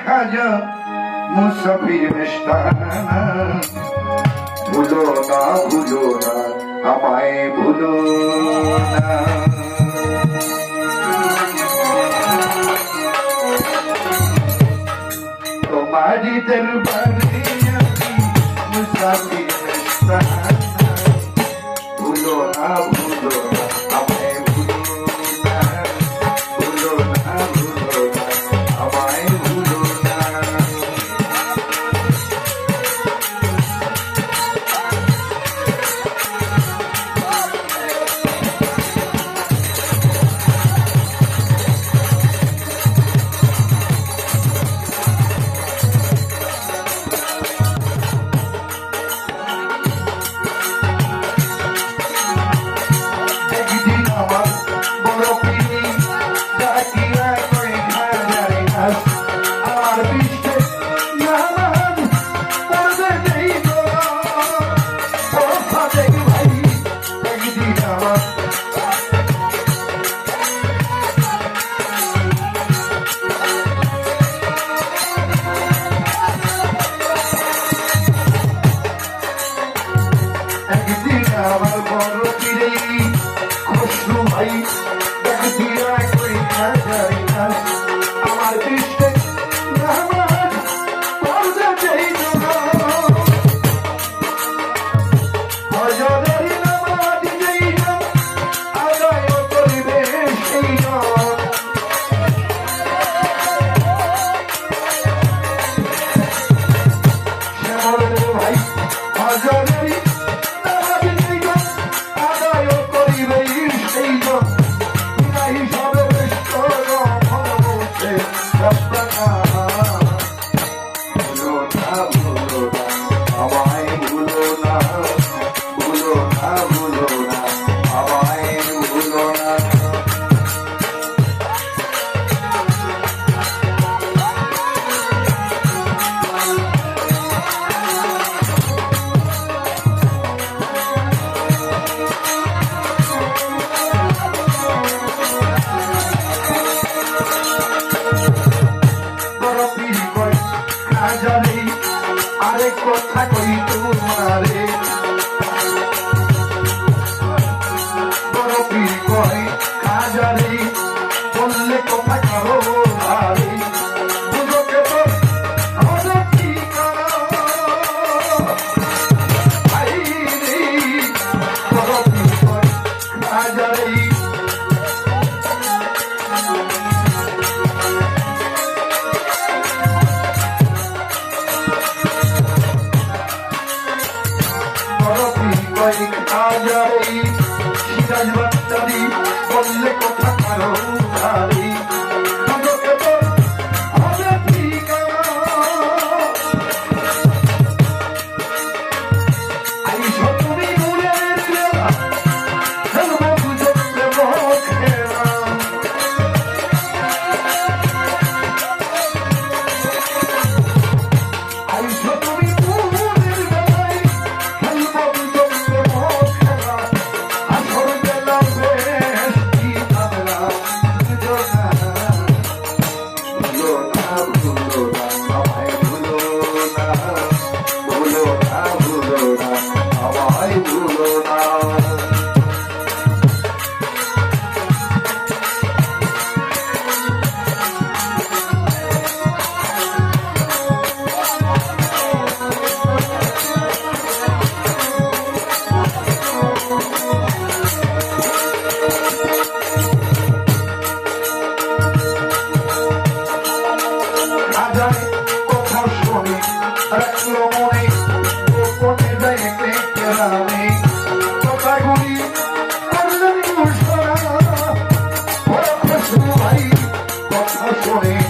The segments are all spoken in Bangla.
খাজা মুসাফির মেস্তানা ভুলো না ভুলো না আমায় ভুলো না। তোমারি দরবারে মুসাফির একদিন আমার বড় ফিরে খুশু ভাই কথা কই তুমি I know. porém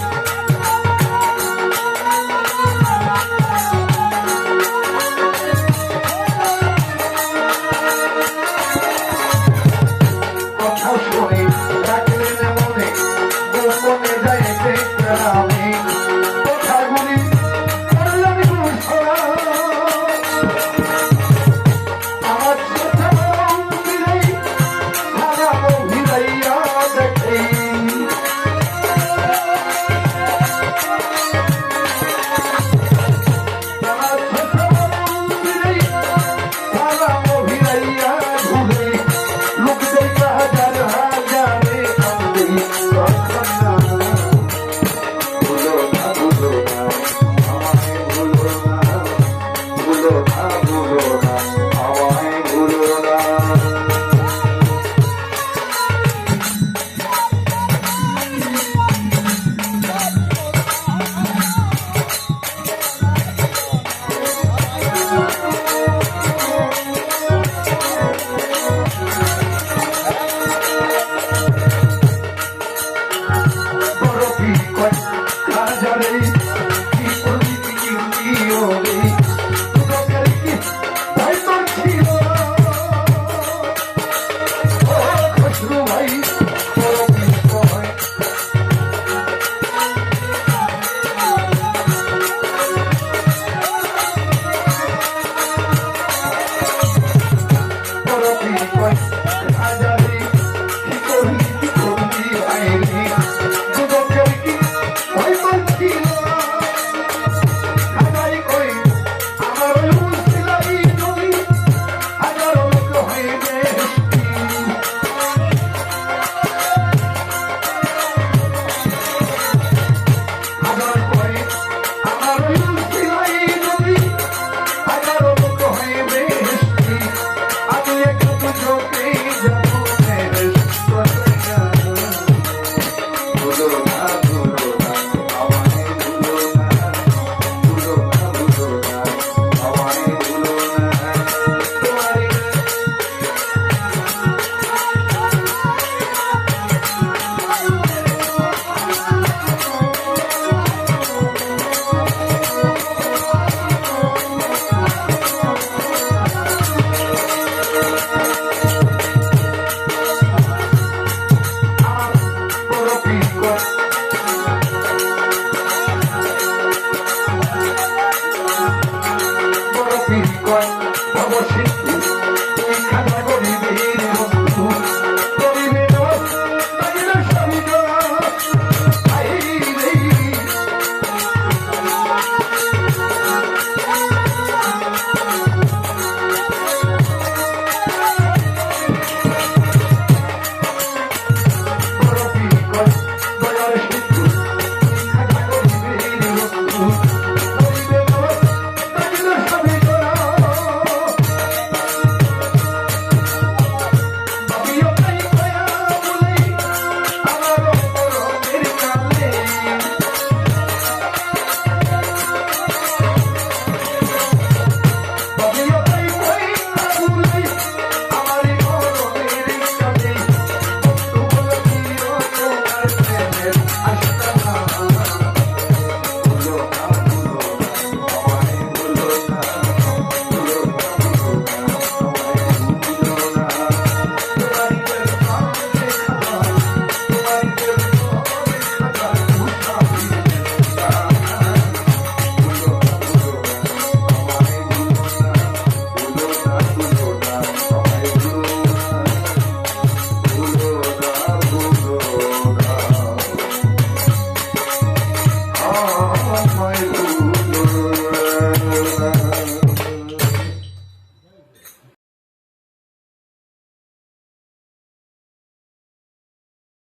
open reports.